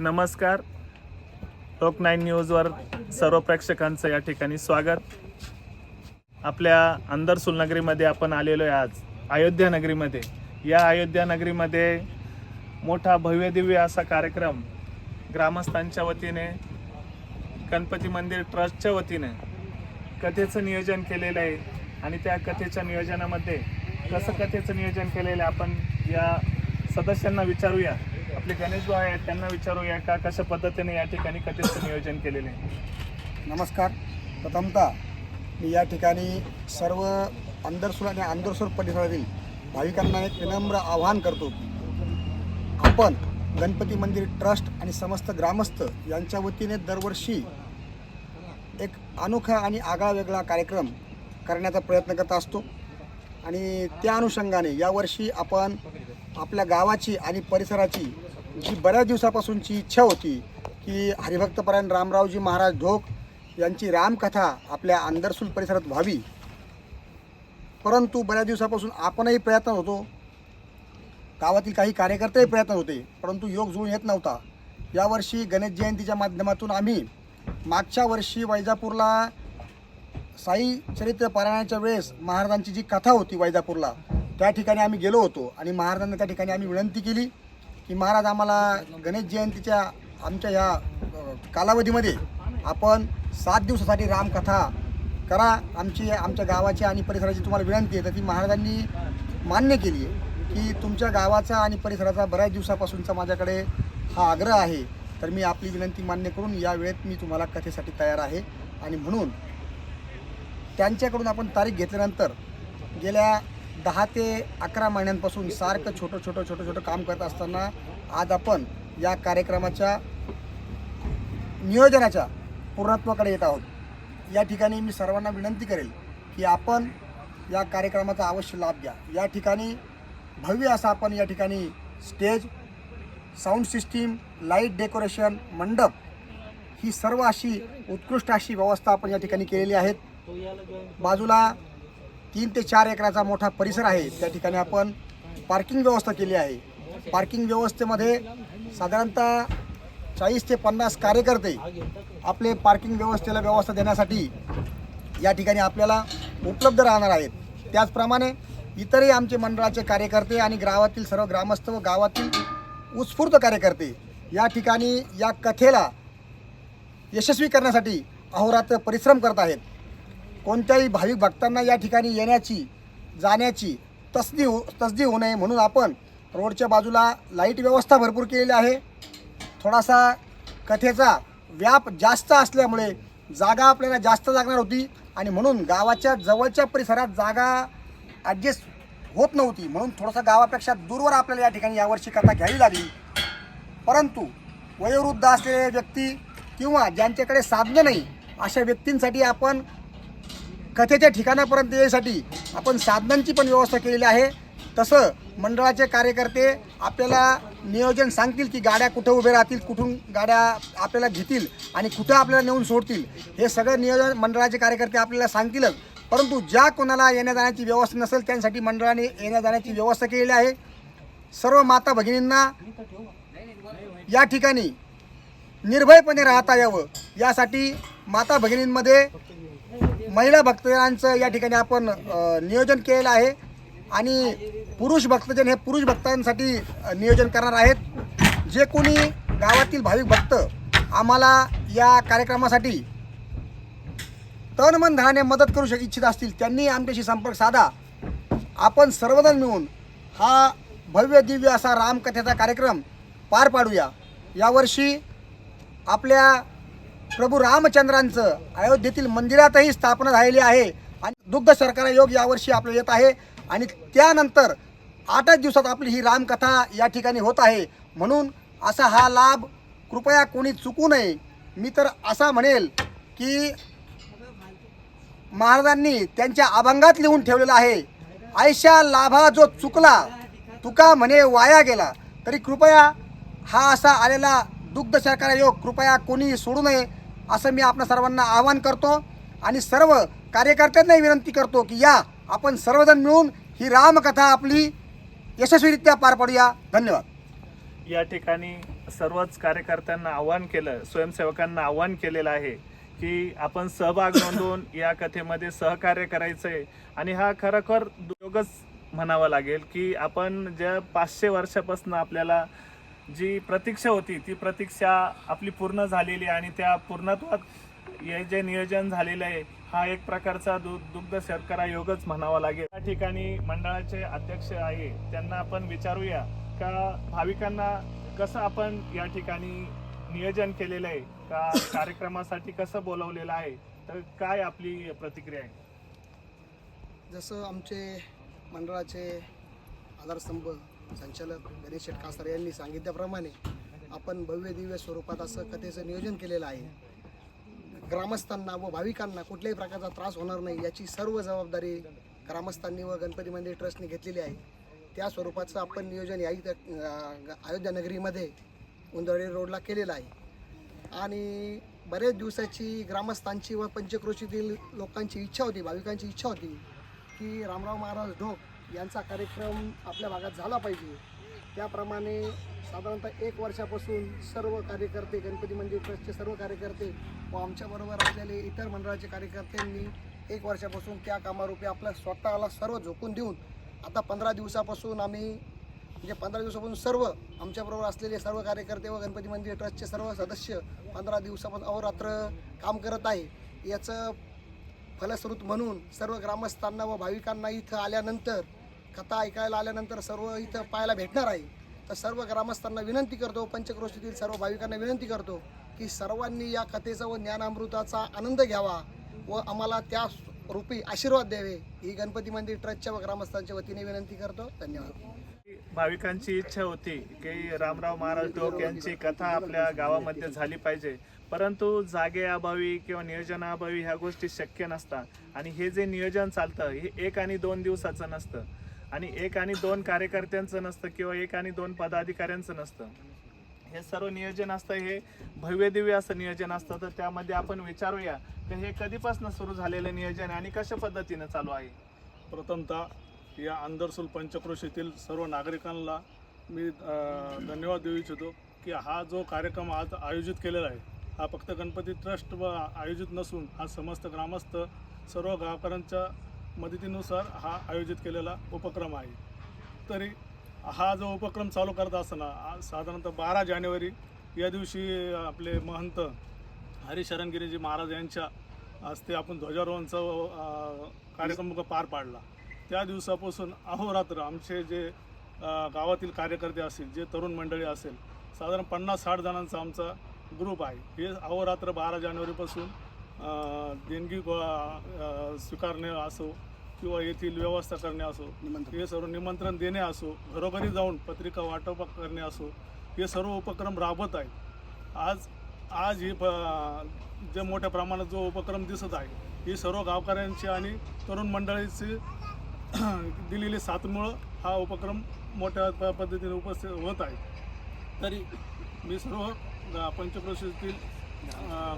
नमस्कार. टोक नाईन न्यूजवर सर्व प्रेक्षकांचं या ठिकाणी स्वागत. आपल्या अंदर सुलनगरीमध्ये आपण आलेलो आहे आज अयोध्या नगरीमध्ये. या अयोध्या नगरीमध्ये मोठा भव्यदिव्य असा कार्यक्रम ग्रामस्थांच्या वतीने गणपती मंदिर ट्रस्टच्या वतीने कथेचं नियोजन केलेलं आहे. आणि त्या कथेच्या नियोजनामध्ये कसं कथेचं नियोजन केलेलं आहे आपण या सदस्यांना विचारूया. आपले गणेश भाऊ आहेत त्यांना विचारूया का कशा पद्धतीने या ठिकाणी कथेचं नियोजन केलेलं आहे? नमस्कार. प्रथमतः मी या ठिकाणी सर्व अंदरसूर आणि अंदरसूर परिसरातील भाविकांना एक विनम्र आवाहन करतो. आपण गणपती मंदिर ट्रस्ट आणि समस्त ग्रामस्थ यांच्या वतीने दरवर्षी एक अनोखा आणि आगळा वेगळा कार्यक्रम करण्याचा प्रयत्न करत असतो. आणि त्या अनुषंगाने यावर्षी आपण आपल्या गावाची आणि परिसराची जी बऱ्याच दिवसापासूनची इच्छा होती की हरिभक्तपरायण रामरावजी महाराज ढोक यांची रामकथा आपल्या अंदरसूल परिसरात व्हावी. परंतु बऱ्याच दिवसापासून आपणही प्रयत्न होतो. गावातील काही कार्यकर्तेही प्रयत्न होते परंतु योग जुळून येत नव्हता. यावर्षी गणेश जयंतीच्या माध्यमातून आम्ही मागच्या वर्षी वैजापूरला साई चरित्र पारायणाच्या वेळेस महाराजांची जी कथा होती वैजापूरला त्या ठिकाणी आम्ही गेलो होतो आणि महाराजांना त्या ठिकाणी आम्ही विनंती केली की महाराज आम्हाला गणेश जयंतीच्या आमच्या या कालावधीमध्ये आपण सात दिवसासाठी रामकथा करा. आमची आमच्या गावाची आणि परिसराची तुम्हाला विनंती आहे. तर ती महाराजांनी मान्य केली आहे की तुमच्या गावाचा आणि परिसराचा बऱ्याच दिवसापासूनचा माझ्याकडे हा आग्रह आहे. तर मी आपली विनंती मान्य करून या वेळेत मी तुम्हाला कथेसाठी तयार आहे. आणि म्हणून त्यांच्याकडून आपण तारीख घेतल्यानंतर गेल्या दहा ते अकरा महिन्यांपासून सारखं छोटं छोटं छोटं छोटं काम करत असताना आज आपण या कार्यक्रमाच्या नियोजनाच्या पूर्णत्वाकडे येत आहोत. या ठिकाणी मी सर्वांना विनंती करेल की आपण या कार्यक्रमाचा अवश्य लाभ घ्या. या ठिकाणी भव्य असा आपण या ठिकाणी stage sound system light decoration मंडप ही सर्व अशी उत्कृष्ट अशी व्यवस्था आपण या ठिकाणी केलेली आहेत. बाजूला तीन ते चार एकराचा मोठा परिसर आहे. त्या ठिकाणी आपण पार्किंग व्यवस्था केली आहे. पार्किंग व्यवस्थेमध्ये साधारणतः चाळीस ते पन्नास कार्यकर्ते आपले पार्किंग व्यवस्थेला व्यवस्था देण्यासाठी या ठिकाणी आपल्याला उपलब्ध राहणार आहेत. त्याचप्रमाणे इतरही आमचे मंडळाचे कार्यकर्ते आणि गावातील सर्व ग्रामस्थ व गावातील उत्स्फूर्त कार्यकर्ते या ठिकाणी या कथेला यशस्वी करण्यासाठी अहोरात्र परिश्रम करत आहेत. कोणत्याही भाविक भक्तांना या ठिकाणी येण्याची जाण्याची तसदी हो तसदी होऊ नये म्हणून आपण रोडच्या बाजूला लाइट व्यवस्था भरपूर केलेली आहे. थोडासा कथेचा व्याप जास्त असल्यामुळे जागा आपल्याला जास्त लागणार होती आणि म्हणून गावाच्या जवळच्या परिसरात जागा ॲडजस्ट होत नव्हती. म्हणून थोडासा गावापेक्षा दूरवर आपल्याला या ठिकाणी यावर्षी कथा घ्यावी लागली. परंतु वयोवृद्ध असलेले व्यक्ती किंवा ज्यांच्याकडे साधनं नाही अशा व्यक्तींसाठी आपण कथेच्या ठिकाणापर्यंत येण्यासाठी आपण साधनांची पण व्यवस्था केलेली आहे. तसं मंडळाचे कार्यकर्ते आपल्याला नियोजन सांगतील की गाड्या कुठं उभे राहतील कुठून गाड्या आपल्याला घेतील आणि कुठं आपल्याला नेऊन सोडतील हे सगळं नियोजन मंडळाचे कार्यकर्ते आपल्याला सांगतीलच. परंतु ज्या कोणाला येण्या जाण्याची व्यवस्था नसेल त्यांसाठी मंडळाने येण्या जाण्याची व्यवस्था केलेली आहे. सर्व माता भगिनींना या ठिकाणी निर्भयपणे राहता यावं. यासाठी माता भगिनींमध्ये महिला भक्तजनांचं या ठिकाणी आपण नियोजन केलेलं आहे. आणि पुरुष भक्तजन हे पुरुष भक्तांसाठी नियोजन करणार आहेत. जे कोणी गावातील भाविक भक्त आम्हाला या कार्यक्रमासाठी तन मन धनाने मदत करू शक इच्छित असतील त्यांनी आमच्याशी संपर्क साधा. आपण सर्वजण मिळून हा भव्य दिव्य असा रामकथेचा कार्यक्रम पार पाडूया. यावर्षी आपल्या प्रभू रामचंद्रांचं अयोध्येतील मंदिरातही स्थापना झालेली आहे. आणि दुग्ध सरकार योग यावर्षी आपलं येत आहे. आणि त्यानंतर आठच दिवसात आपली ही रामकथा या ठिकाणी होत आहे. म्हणून असा हा लाभ कृपया कोणी चुकू नये. मी तर असा म्हणेल की महाराजांनी त्यांच्या अभंगात लिहून ठेवलेला आहे. आयशा लाभा जो चुकला तुका म्हणे वाया गेला. तरी कृपया हा असा आलेला दुग्ध सरकार योग कृपया कोणी सोडू नये. असं मी आपल्या सर्वांना आवाहन करतो आणि सर्व कार्यकर्त्यांनाही विनंती करतो की या आपण सर्वजण मिळून ही रामकथा आपली यशस्वीरित्या पार पाडूया. धन्यवाद. या ठिकाणी सर्वच कार्यकर्त्यांना आव्हान केलं स्वयंसेवकांना आव्हान केलेलं आहे की आपण सहभाग नोंदवून या कथेमध्ये सहकार्य करायचंय. आणि हा खरोखर दुयोगच म्हणावा लागेल की आपण ज्या पाचशे वर्षापासून आपल्याला जी प्रतीक्षा होती ती प्रतीक्षा आपली पूर्ण झालेली आहे आणि त्या पूर्णत्वात हे जे नियोजन झालेलं आहे हा एक प्रकारचा दु दुग्ध शर्करा योगच म्हणावा लागेल. या ठिकाणी मंडळाचे अध्यक्ष आहे त्यांना आपण विचारूया का भाविकांना कसं आपण या ठिकाणी नियोजन केलेलं आहे का कार्यक्रमासाठी कसं बोलवलेलं आहे तर काय आपली प्रतिक्रिया आहे? जसं आमचे मंडळाचे आधारस्तंभ संचालक गणेश शेठ यांनी सांगितल्याप्रमाणे आपण भव्य दिव्य स्वरूपात असं कथेचं नियोजन केलेलं आहे. ग्रामस्थांना व भाविकांना कुठल्याही प्रकारचा त्रास होणार नाही याची सर्व जबाबदारी ग्रामस्थांनी व गणपती मंदिर ट्रस्टने घेतलेली आहे. त्या स्वरूपाचं आपण नियोजन याही अयोध्या नगरीमध्ये उंदळी रोडला केलेलं आहे. आणि बरेच दिवसाची ग्रामस्थांची व पंचक्रोशीतील लोकांची इच्छा होती भाविकांची इच्छा होती की रामराव महाराज ढोक यांचा कार्यक्रम आपल्या भागात झाला पाहिजे. त्याप्रमाणे साधारणतः एक वर्षापासून सर्व कार्यकर्ते गणपती मंदिर ट्रस्टचे सर्व कार्यकर्ते व आमच्याबरोबर असलेले इतर मंडळाचे कार्यकर्त्यांनी एक वर्षापासून त्या कामारूपी आपल्या स्वतःला सर्व झोकून देऊन आता पंधरा दिवसापासून आम्ही म्हणजे पंधरा दिवसापासून सर्व आमच्याबरोबर असलेले सर्व कार्यकर्ते व गणपती मंदिर ट्रस्टचे सर्व सदस्य पंधरा दिवसापासून अहोरात्र काम करत आहे. याचं फलश्रुत म्हणून सर्व ग्रामस्थांना व भाविकांना इथं आल्यानंतर कथा ऐकायला आल्यानंतर सर्व इथं पाहायला भेटणार आहे. तर सर्व ग्रामस्थांना विनंती करतो पंचक्रोशीतील सर्व भाविकांना विनंती करतो की सर्वांनी या कथेचा व ज्ञानामृताचा आनंद घ्यावा व आम्हाला त्या रूपी आशीर्वाद द्यावे. ही गणपती मंदिर ट्रस्टच्या व ग्रामस्थांच्या वतीने विनंती करतो. धन्यवाद. भाविकांची इच्छा होती की रामराव महाराज टोक यांची कथा आपल्या गावामध्ये झाली पाहिजे. परंतु जागेअभावी किंवा नियोजनाअभावी ह्या गोष्टी शक्य नसतात. आणि हे जे नियोजन चालतं हे एक आणि दोन दिवसाचं नसतं. आणि एक आणि दोन कार्यकर्त्यांचं नसतं किंवा एक आणि दोन पदाधिकाऱ्यांचं नसतं. हे सर्व नियोजन असतं हे भव्य दिव्य असं नियोजन असतं. तर त्यामध्ये आपण विचारूया की हे कधीपासून सुरू झालेलं नियोजन आहे आणि कशा पद्धतीनं चालू आहे? प्रथमतः या अंदरसूल पंचक्रोशीतील सर्व नागरिकांना मी धन्यवाद देऊ इच्छितो की हा जो कार्यक्रम आज आयोजित केलेला आहे हा फक्त गणपती ट्रस्ट व आयोजित नसून हा समस्त ग्रामस्थ सर्व गावकऱ्यांच्या मदतीनुसार हा आयोजित केलेला उपक्रम आहे. तरी हा जो उपक्रम चालू करत असताना साधारणतः बारा जानेवारी या दिवशी आपले महंत हरिशरणगिरीजी महाराज यांच्या हस्ते आपण ध्वजारोहणचा कार्यक्रम पार पाडला. त्या दिवसापासून अहोरात्र आमचे जे गावातील कार्यकर्ते असतील जे तरुण मंडळी असेल साधारण पन्नास साठ जणांचा आमचा ग्रुप आहे. हे अहोरात्र बारा जानेवारीपासून देणगी स्वीकारणे असो किंवा येथील व्यवस्था करणे असो हे सर्व निमंत्रण देणे असो घरोघरी जाऊन पत्रिका वाटप करणे असो हे सर्व उपक्रम राबवत आहेत. आज आज ही प- जे मोठ्या प्रमाणात जो उपक्रम दिसत आहे ही सर्व गावकऱ्यांची आणि तरुण मंडळीची दिलेली साथमुळं हा उपक्रम मोठ्या पद्धतीने उपस्थित होत आहे. तरी मी सर्व पंचक्रोशीतील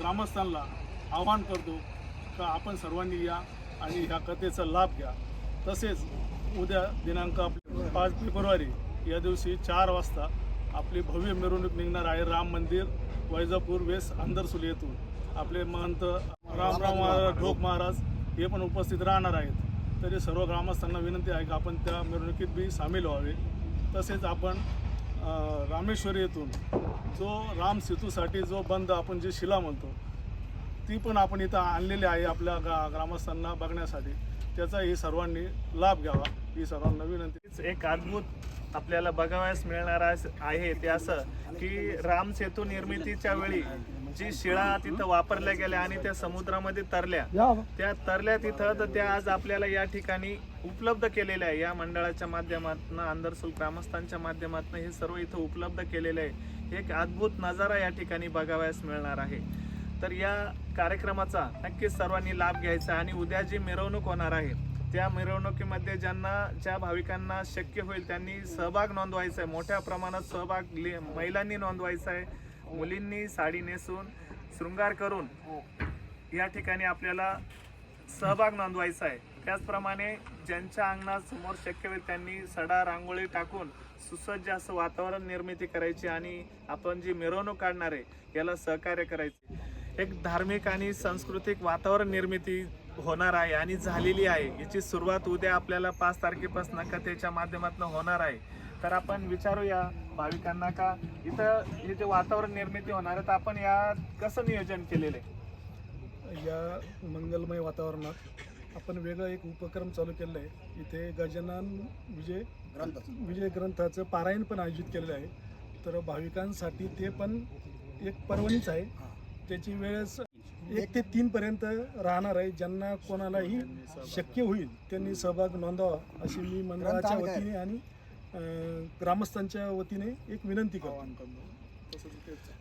ग्रामस्थांना आवाहन करतो का आपण सर्वांनी या आणि ह्या कथेचा लाभ घ्या. तसेच उद्या दिनांक आपले पाच फेब्रुवारी या दिवशी चार वाजता आपली भव्य मिरवणूक निघणार आहे राम मंदिर वैजापूर वेस अंदरसुल येथून. आपले महंत रामराव महाराज ढोक महाराज हे पण उपस्थित राहणार आहेत. तरी सर्व ग्रामस्थांना विनंती आहे की आपण त्या मिरवणुकीत बी सामील व्हावे. तसेच आपण रामेश्वरी येथून जो राम सेतूसाठी जो बंद आपण जे शिला म्हणतो ती पण आपण इथं आणलेली आहे आपल्या गा ग्रामस्थांना बघण्यासाठी. त्याचाही सर्वांनी लाभ घ्यावा. ही सर्वांना विनंती. एक अद्भुत आपल्याला बघावयास मिळणार आहे ते असं की राम सेतू निर्मितीच्या वेळी जी शिळा तिथं वापरल्या गेल्या आणि त्या समुद्रामध्ये तरल्या. त्या तरल्या तिथं तर त्या आज आपल्याला या ठिकाणी उपलब्ध केलेल्या आहे. या मंडळाच्या माध्यमातून अंदरसूल ग्रामस्थांच्या माध्यमातून हे सर्व इथं उपलब्ध केलेले आहे. हे एक अद्भुत नजारा या ठिकाणी बघावयास मिळणार आहे. तर या कार्यक्रमाचा नक्कीच सर्वांनी लाभ घ्यायचा आणि उद्या जी मिरवणूक होणार आहे त्या मिरवणुकीमध्ये ज्यांना ज्या भाविकांना शक्य होईल त्यांनी सहभाग नोंदवायचा आहे. मोठ्या प्रमाणात सहभाग ले- महिलांनी नोंदवायचा आहे मुलींनी साडी नेसून शृंगार करून या ठिकाणी आपल्याला सहभाग नोंदवायचा आहे. त्याचप्रमाणे ज्यांच्या अंगणात समोर शक्य होईल त्यांनी सडा रांगोळी टाकून सुसज्ज असं वातावरण निर्मिती करायची आणि आपण जी मिरवणूक काढणार आहे याला सहकार्य करायचे एक धार्मिक आणि सांस्कृतिक वातावरण निर्मिती होणार आहे आणि झालेली आहे. याची सुरुवात उद्या आपल्याला पाच तारखेपासून कथेच्या माध्यमातून होणार आहे. तर आपण विचारूया भाविकांना का इथं हे जे वातावरण निर्मिती होणार आहे तर आपण या कसं नियोजन केलेलं आहे? या मंगलमय वातावरणात आपण वेगळा एक उपक्रम चालू केलेला आहे. इथे गजानन विजय ग्रंथ विजय ग्रंथाचं पारायण पण आयोजित केलेलं आहे. तर भाविकांसाठी ते पण एक पर्वणीच आहे. त्याची वेळेस एक ते तीन पर्यंत राहणार आहे. ज्यांना कोणालाही शक्य होईल त्यांनी सहभाग नोंदवावा अशी मी मंडळाच्या वतीने आणि ग्रामस्थांच्या वतीने एक विनंती करतो.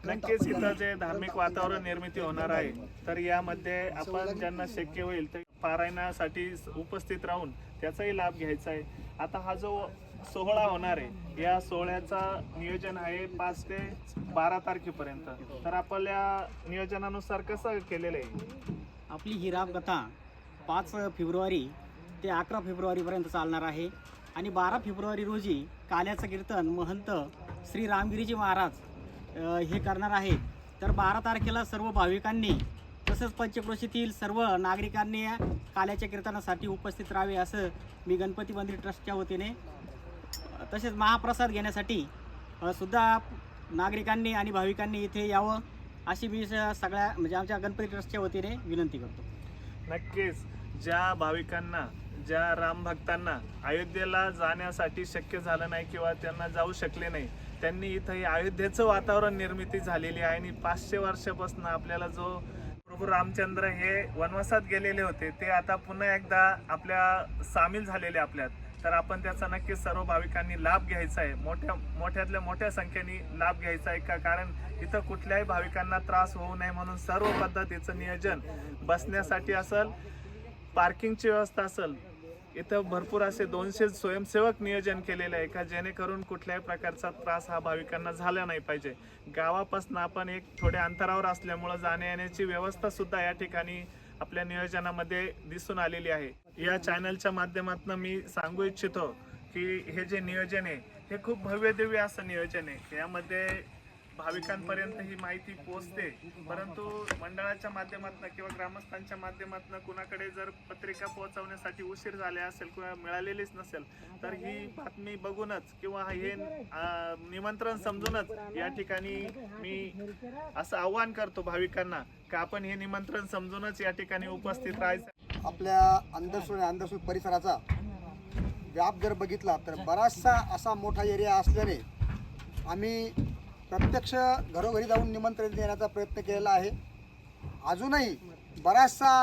नक्कीच इथं जे धार्मिक वातावरण निर्मिती होणार आहे तर यामध्ये आपण ज्यांना शक्य होईल ते पारायणासाठी उपस्थित राहून त्याचाही लाभ घ्यायचा आहे. आता हा जो सोहळा होणार आहे. या सोहळ्याचा नियोजन आहे पाच ते बारा तारखेपर्यंत. तर आपल्या नियोजनानुसार कसं केलेलं आहे? आपली ही रामकथा पाच फेब्रुवारी ते अकरा फेब्रुवारीपर्यंत चालणार आहे. आणि बारा फेब्रुवारी रोजी काल्याचं कीर्तन महंत श्री रामगिरीजी महाराज अ, हे करणार आहेत तर बारा तारखेला सर्व भाविकांनी तसंच पंचक्रोशीतील सर्व नागरिकांनी या काल्याच्या कीर्तनासाठी उपस्थित राहावे असं मी गणपती मंदिर ट्रस्टच्या वतीने तसेच महाप्रसाद घेण्यासाठी सुद्धा नागरिकांनी आणि भाविकांनी इथे यावं अशी मी सगळ्या म्हणजे आमच्या गणपती ट्रस्टच्या वतीने विनंती करतो. नक्कीच. ज्या भाविकांना ज्या राम भक्तांना अयोध्येला जाण्यासाठी शक्य झालं नाही किंवा त्यांना जाऊ शकले नाही त्यांनी इथं हे अयोध्येचं वातावरण निर्मिती झालेली आहे आणि पाचशे वर्षापासून आपल्याला जो प्रभू रामचंद्र हे वनवासात गेलेले होते ते आता पुन्हा एकदा आपल्या सामील झालेले आपल्यात. तर आपण त्याचा नक्कीच सर्व भाविकांनी लाभ घ्यायचा आहे. मोठ्या मोठ्यातल्या मोठ्या संख्येने लाभ घ्यायचा आहे का? कारण इथं कुठल्याही भाविकांना त्रास होऊ नये म्हणून सर्व पद्धतीचं नियोजन बसण्यासाठी असेल पार्किंगची व्यवस्था असेल इथं भरपूर असे दोनशे स्वयंसेवक नियोजन केलेले आहे का? जेणेकरून कुठल्याही प्रकारचा त्रास हा भाविकांना झाला नाही पाहिजे. गावापासून आपण एक थोड्या अंतरावर असल्यामुळं जाण्या येण्याची या ठिकाणी आपल्या नियोजनामध्ये दिसून आलेली आहे. या चॅनलच्या माध्यमातून मी सांगू इच्छितो की हे जे नियोजन आहे हे खूप भव्य दिव्य असं नियोजन आहे. यामध्ये भाविकांपर्यंत ही माहिती पोहोचते. परंतु मंडळाच्या माध्यमातून किंवा ग्रामस्थांच्या माध्यमातून कुणाकडे जर पत्रिका पोहोचवण्यासाठी उशीर झाले असेल किंवा मिळालेलीच नसेल तर ही बातमी बघूनच किंवा हे निमंत्रण समजूनच या ठिकाणी मी असं आव्हान करतो भाविकांना का आपण हे निमंत्रण समजूनच या ठिकाणी उपस्थित राहायचं. आपल्या अंधसूळ आणि अंधसूळ परिसराचा व्याप जर बघितला तर बराचसा असा मोठा एरिया असल्याने आम्ही प्रत्यक्ष घरोघरी जाऊन निमंत्रण देण्याचा प्रयत्न केलेला आहे. अजूनही बराचसा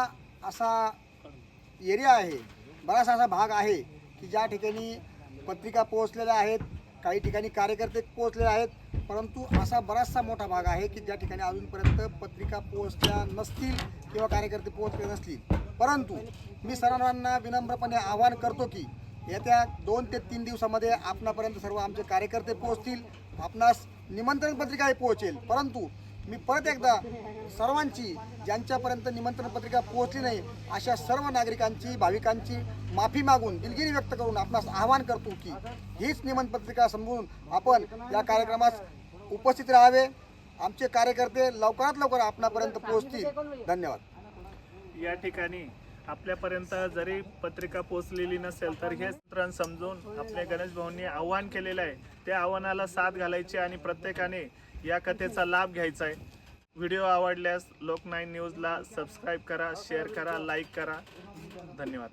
असा एरिया आहे बराचसा असा भाग आहे की ज्या ठिकाणी पत्रिका पोहोचलेल्या आहेत काही ठिकाणी कार्यकर्ते पोहोचलेले आहेत परंतु असा बराचसा मोठा भाग आहे की ज्या ठिकाणी अजूनपर्यंत पत्रिका पोहोचल्या नसतील किंवा कार्यकर्ते पोहोचले नसतील. परंतु मी सर्वांना विनम्रपणे आवाहन करतो की येत्या दोन ते तीन दिवसामध्ये आपणापर्यंत सर्व आमचे कार्यकर्ते पोहोचतील. आपणास निमंत्रण पत्रिकाही पोहोचेल. परंतु मी परत एकदा सर्वांची ज्यांच्यापर्यंत निमंत्रण पत्रिका पोहोचली नाही अशा सर्व नागरिकांची भाविकांची माफी मागून दिलगिरी व्यक्त करून आपणास आवाहन करतो की हीच निमंत्रण पत्रिका समजून आपण या कार्यक्रमास उपस्थित राहावे. आमचे कार्यकर्ते लवकरात लवकर आपणापर्यंत पोहोचतील. धन्यवाद. या ठिकाणी आपल्यापर्यंत जरी पत्रिका पोहोचलेली नसेल तर हे सूत्रण समजून आपल्या गणेश भाऊंनी आव्हान केलेलं आहे. त्या आव्हानाला साथ घालायची आणि प्रत्येकाने या कथेचा लाभ घ्यायचा आहे. व्हिडिओ आवडल्यास लोक नाईन न्यूजला सबस्क्राईब करा शेअर करा लाईक करा. धन्यवाद.